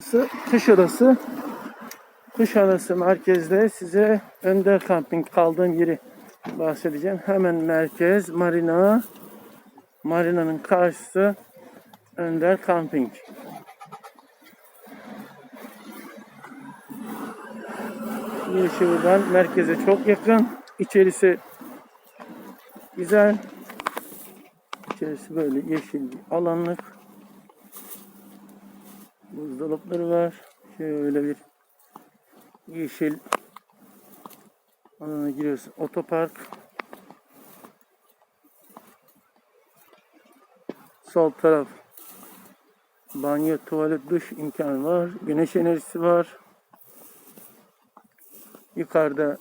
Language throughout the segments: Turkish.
Burası Kuşadası. Kuşadası merkezde size Önder Camping kaldığım yeri bahsedeceğim. Hemen merkez marina. Marinanın karşısı Önder Camping. Yeşilden merkeze çok yakın. İçerisi güzel. İçerisi böyle yeşil bir alanlık. Buzdolapları var. Şöyle bir yeşil alana giriyorsun. Otopark. Sol taraf banyo, tuvalet, duş imkanı var. Güneş enerjisi var. Yukarıda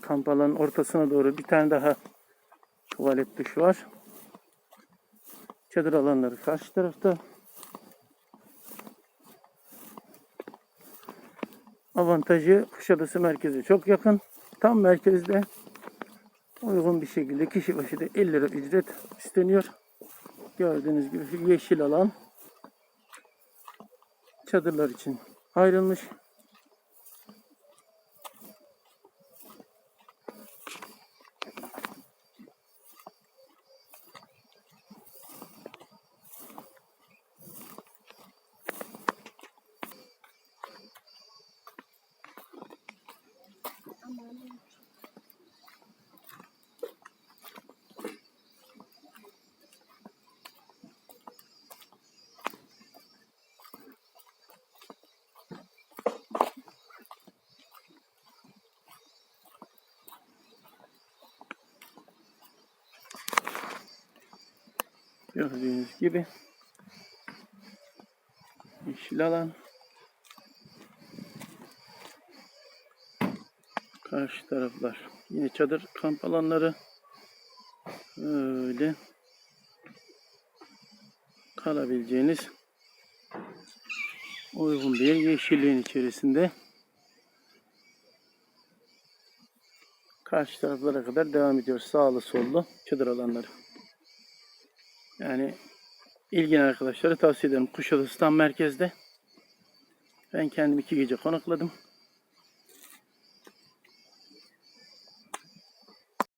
kamp alanının ortasına doğru bir tane daha tuvalet duş var. Çadır alanları karşı tarafta. Avantajı Kuşadası merkeze çok yakın. Tam merkezde uygun bir şekilde kişi başı da 50 lira ücret isteniyor. Gördüğünüz gibi yeşil alan çadırlar için ayrılmış. Gördüğünüz gibi yeşil alan. Karşı taraflar. Yine çadır kamp alanları. Öyle kalabileceğiniz uygun bir yeşilliğin içerisinde. Karşı taraflara kadar devam ediyor. Sağlı sollu çadır alanları. Yani ilgili arkadaşlara tavsiye ederim. Kuşadası tam merkezde. Ben kendim iki gece konakladım.